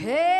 Hey!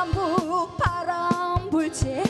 나무 바람 불지.